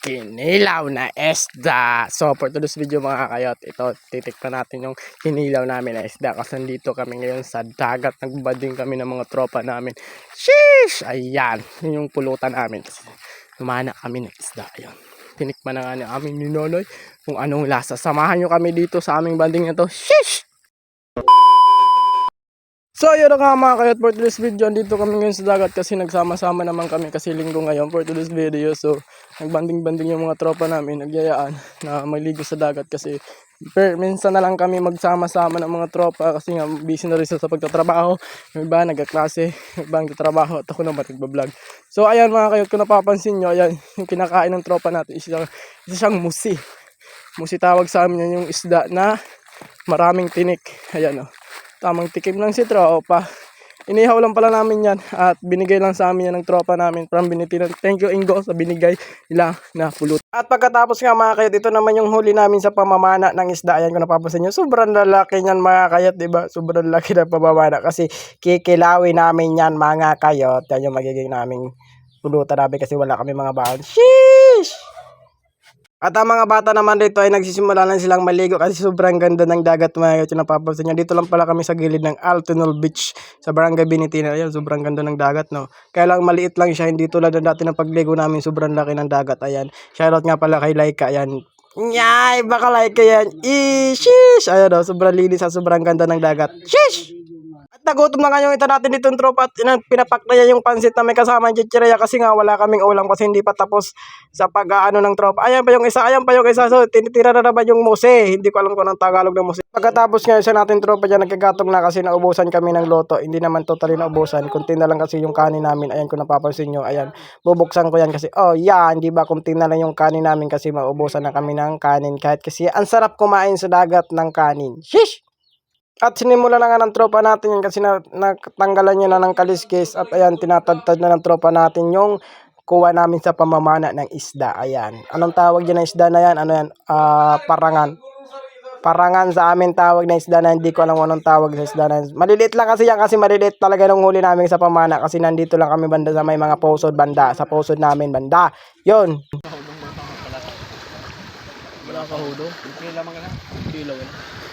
kinilaw na isda. So, for today's video mga kayot, ito, titikpan natin yung kinilaw namin na isda. Kasi nandito kami ngayon sa dagat. Nagbading kami ng mga tropa namin. Sheesh! Ayan, yun yung pulutan namin. Kasi Lumana kami ng isda. Ayun. Tinikman na nga ni aming ninonoy kung anong lasa. Samahan nyo kami dito sa aming banding na to. Sheesh! So yun nga mga kayot for today's video Andito kami ngayon sa dagat kasi nagsama-sama naman kami kasi linggo ngayon for today's video. So nagbanding-banding yung mga tropa namin Nagyayaan na maligo sa dagat kasi per, Minsan na lang kami magsama-sama ng mga tropa Kasi nga busy na rin sa pagtatrabaho. Yung iba nagkaklase, yung iba nagtatrabaho At ako naman nagbablog. So ayan mga kayot kung napapansin nyo Ayan yung kinakain ng tropa natin Isa, isa siyang musi. Musi tawag sa amin yan yung isda na maraming tinik. Ayan o tamang tikim lang si tropa. Inihaw lang pala namin yan at binigay lang sa amin yan ng tropa namin from Binitinan. Thank you Ingo sa binigay nila na pulot. At pagkatapos nga mga kayat, ito naman yung huli namin sa pamamana ng isda. Ayan ko napapansin nyo. Sobrang lalaki niyan mga kayat, ba? Sobrang laki ng pamamana kasi kikilawin namin yan mga kayot. Yan yung magiging naming pulutan namin kasi wala kami mga baon. Sheesh! At ang mga bata naman dito ay nagsisimula lang silang maligo kasi sobrang ganda ng dagat mga. Yung napapansin nyo. Dito lang pala kami sa gilid ng Altonol Beach sa Barangay Binitina. Ayan, sobrang ganda ng dagat, no? Kaya lang maliit lang siya, hindi tulad ng dati ng pagligo namin, sobrang laki ng dagat. Ayan, shoutout nga pala kay Laika. Ayan, Nyay, baka Laika yan. Ishish! Ayan, no? sobrang linis at sobrang ganda ng dagat. Shish! Nagutom na nga yung ito natin ditong tropa at ina- pinapak na niya yung pansit na may kasama yung chichirya kasi nga wala kaming ulam kasi hindi pa tapos sa pag-ano ng tropa. Ayan pa yung isa, ayan pa yung isa. So, tinitira na naman yung muse. Hindi ko alam kung anong Tagalog ng muse. Pagkatapos nga isa natin tropa dyan, nagkagatong na kasi naubusan kami ng loto. Hindi naman totally naubusan. Kunti na lang kasi yung kanin namin. Ayan kung napapansin nyo. Ayan, bubuksan ko yan kasi, oh yan, di ba kunti na lang yung kanin namin kasi maubusan na kami ng kanin. Kahit kasi ang sarap kumain sa dagat ng kanin. Shish! At sinimula na nga ng tropa natin yun kasi na, natanggalan niya na ng kaliskis at ayan, tinatadtad na ng tropa natin yung kuha namin sa pamamana ng isda. Ayan. Anong tawag dyan ng isda na yan? Ano yan? Ah, parangan. Parangan sa amin tawag na isda na hindi ko alam anong tawag sa isda na yan. Maliliit lang kasi yan kasi maliliit talaga nung huli namin sa pamana kasi nandito lang kami banda sa may mga posod banda. Sa posod namin banda. Yun. Wala ka hudo. Hindi lamang ka na. Kilo wala.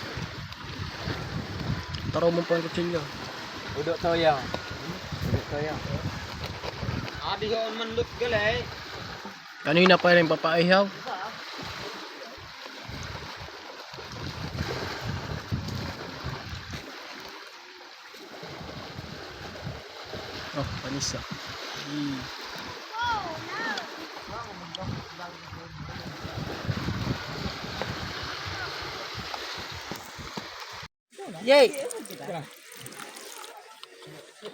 Taraw mo pa ang kutsilyo. Udo toya. Udo toya. Abi ko man lut galay. Kanina pa rin papaihaw. Oh, panisa. Mm. Yay!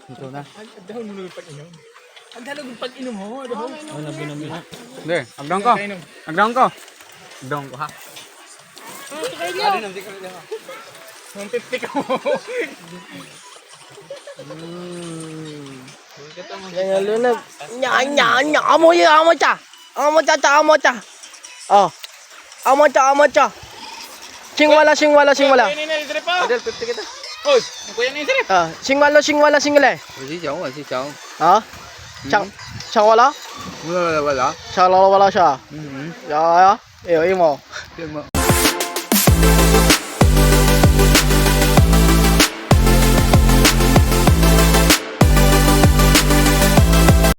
Ito na. Ang dalog ng pag-inom ho. Ano Ano binom na? Hindi, agdong ko. Agdong ko. Agdong ko ha. Ano nang di ko na. 150 ko. Yan yung lunag. Nya, nya, nya. Amo yun, amo cha. Amo cha, cha, amo cha. Oh. Amo cha, amo cha. Singwala, singwala, singwala. Adel 50 kita. Oy, kuya ni sir. Ah, singwala, singwala, singwala. Si Chong, si Chong. Ha? Chang, chang wala? Wala wala wala. Chang wala wala siya. Mhm. Ya, ya. Eh, eh mo. Tingnan mo.